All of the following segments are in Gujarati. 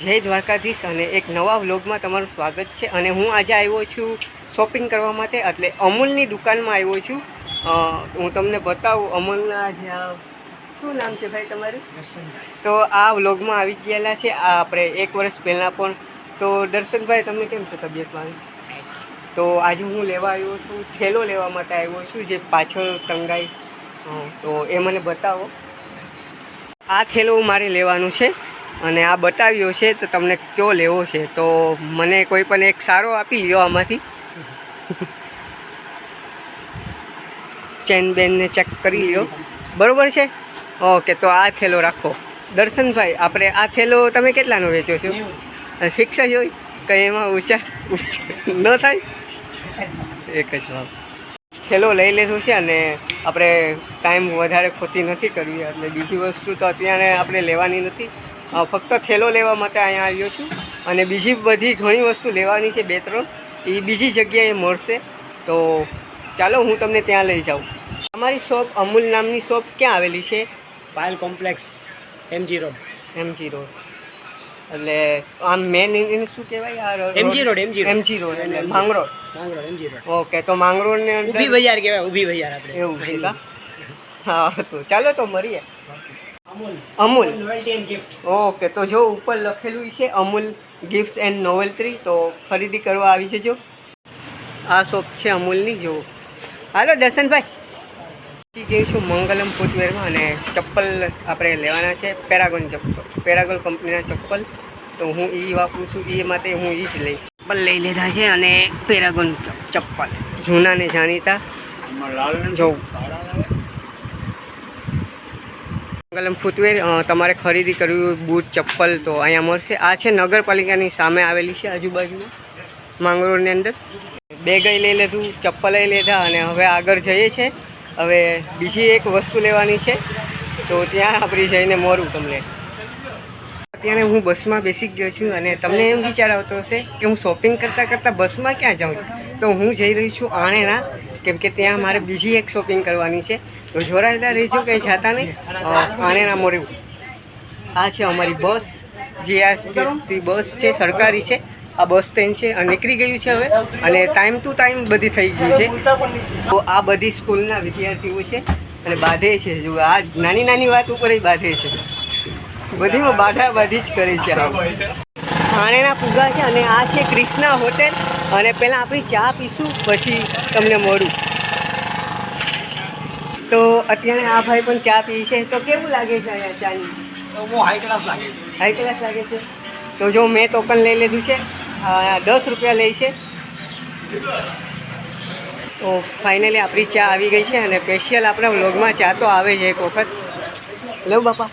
જય દ્વારકાધીશ અને એક નવા વ્લોગમાં તમારું સ્વાગત છે. અને હું આજે આવ્યો છું શોપિંગ કરવા માટે એટલે અમૂલની દુકાનમાં આવ્યો છું. હું તમને બતાવું અમૂલના જે શું નામ છે ભાઈ તમારું? તો આ વ્લોગમાં આવી ગયેલા છે. આ આપણે એક વર્ષ પહેલાં પણ. તો દર્શનભાઈ તમને કેમ છે તબિયતમાં? તો આજે હું લેવા આવ્યો છું થેલો લેવા માટે આવ્યો છું જે પાછળ ટંગાઈ. તો એ મને બતાવો. આ થેલો મારે લેવાનું છે. અને આ બતાવ્યો છે તો તમને કયો લેવો છે? તો મને કોઈ પણ એક સારો આપી લ્યો આમાંથી. ચેન બેનને ચેક કરી લ્યો. બરાબર છે? ઓકે તો આ થેલો રાખો. દર્શનભાઈ આપણે આ થેલો તમે કેટલાનો વેચો છો? ફિક્સ જ હોય? કંઈ એમાં ઊંચા ઊંચા ન થાય? એક જ વાત થેલો લઈ લીધો છે અને આપણે ટાઈમ વધારે ખોટી નથી કરવી. એટલે બીજી વસ્તુ તો અત્યારે આપણે લેવાની નથી. ફક્ત થેલો લેવા માટે અહીંયા આવ્યો છું. અને બીજી બધી ઘણી વસ્તુ લેવાની છે બે ત્રણ. એ બીજી જગ્યાએ મળશે. તો ચાલો હું તમને ત્યાં લઈ જાઉં. અમારી શોપ અમૂલ નામની શોપ ક્યાં આવેલી છે? Payal complex MG road. MG road. એટલે આમ મેન એને શું કહેવાય? આ MG road, MG road. MG road એટલે Mangrol. Mangrol MG road. Okay તો માંગરોળને ઊભી બજાર કહેવાય ઊભી બજાર આપણે. એવું છે હા તો ચાલો તો મળીએ. Amul. Amul? Novelty and gift okay તો જો ઉપર લખેલું છે અમૂલ ગિફ્ટ એન્ડ નોવેલ્ટ્રી તો ખરીદી કરવા આવી જો આ શોપ છે અમૂલની જો હાલો દર્શનભાઈ. પછી છું મંગલમ ફૂટવેરમાં અને ચપ્પલ આપણે લેવાના છે પેરાગોન ચપ્પલ. પેરાગોન કંપનીના ચપ્પલ. તો હું એ વાપરું છું એ માટે હું એ જ લઈશ. ચપ્પલ લઈ લીધા છે અને પેરાગોન ચપ્પલ. જૂના ને જાણીતા જો મંગલમ ફૂટવેર તમારે ખરીદી કરવી બૂટ, ચપ્પલ, તો અહીંયા મળશે. આ છે નગરપાલિકાની સામે આવેલી છે આજુબાજુમાં, માંગરોળની અંદર. બેગય લઈ લીધું, ચપ્પલ લઈ લીધા અને હવે આગળ જઈએ છે. હવે બીજી એક વસ્તુ લેવાની છે, તો ત્યાં આપણે જઈને મોરું તમને. અત્યારે હું બસમાં બેસી ગયો છું અને તમને એમ વિચાર આવતો હશે કે હું શોપિંગ કરતાં કરતાં બસમાં ક્યાં જાઉં? તો હું જઈ રહી છું આણેના, કેમ કે ત્યાં મારે બીજી એક શોપિંગ કરવાની છે. તો જોડાયેલા રહેજો, કંઈ જાતા નહીં. આણેના મળ્યું આ છે અમારી બસ. જે આ બસ છે, સરકારી છે. આ બસ સ્ટેન્ડ છે નીકળી ગયું છે હવે. અને ટાઈમ ટુ ટાઈમ બધી થઈ ગયું છે. તો આ બધી સ્કૂલના વિદ્યાર્થીઓ છે અને બાંધે છે. જો આ નાની નાની વાત ઉપર બાંધે છે. બધીમાં બાધા બાધી જ કરી છે થાણેના પૂગા છે અને આ છે ક્રિષ્ના હોટેલ. અને પહેલાં આપણી ચા પીશું પછી તમને મળું તો અત્યારે આ ભાઈ પણ ચા પી છે. તો કેવું લાગે છે અહીંયા ચાની? હાઈ ક્લાસ લાગે હાઈ ક્લાસ લાગે છે? તો જો મેં ટોકન લઈ લીધું છે. દસ રૂપિયા લે છે. તો ફાઇનલી આપણી ચા આવી ગઈ છે અને સ્પેશિયલ આપણા વ્લોગમાં ચા તો આવે છે એક વખત. લો બાપા.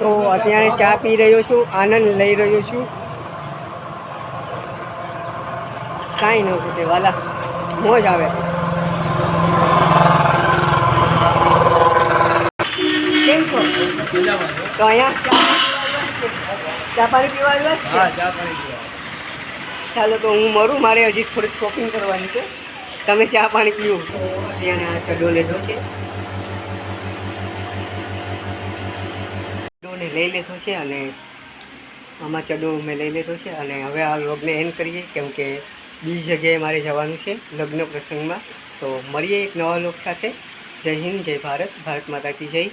તો અત્યારે ચા પી રહ્યો છું આનંદ લઈ રહ્યો છું. કાંઈ ન ખૂટે વાલા મોજ આવે. કેમ છો? તો અહીંયા ચા ચા પાણી પીવા આવ્યા હા છે ચા પાણી પીવા. ચાલો તો હું મરું મારે હજી થોડીક શોપિંગ કરવાની છે. તમે ચા પાણી પીવો તો અત્યારે આ ચડો લેજો છે. ચડોને લઈ લીધો છે અને આમાં ચડો મેં લઈ લીધો છે અને હવે આ વ્લોગને એન્ડ કરીએ, કેમ કે બીજી જગ્યાએ મારે જવાનું છે લગ્ન પ્રસંગમાં. તો મળીએ એક નવા લોક સાથે. જય હિન્દ, જય ભારત ભારત માતા કી જય.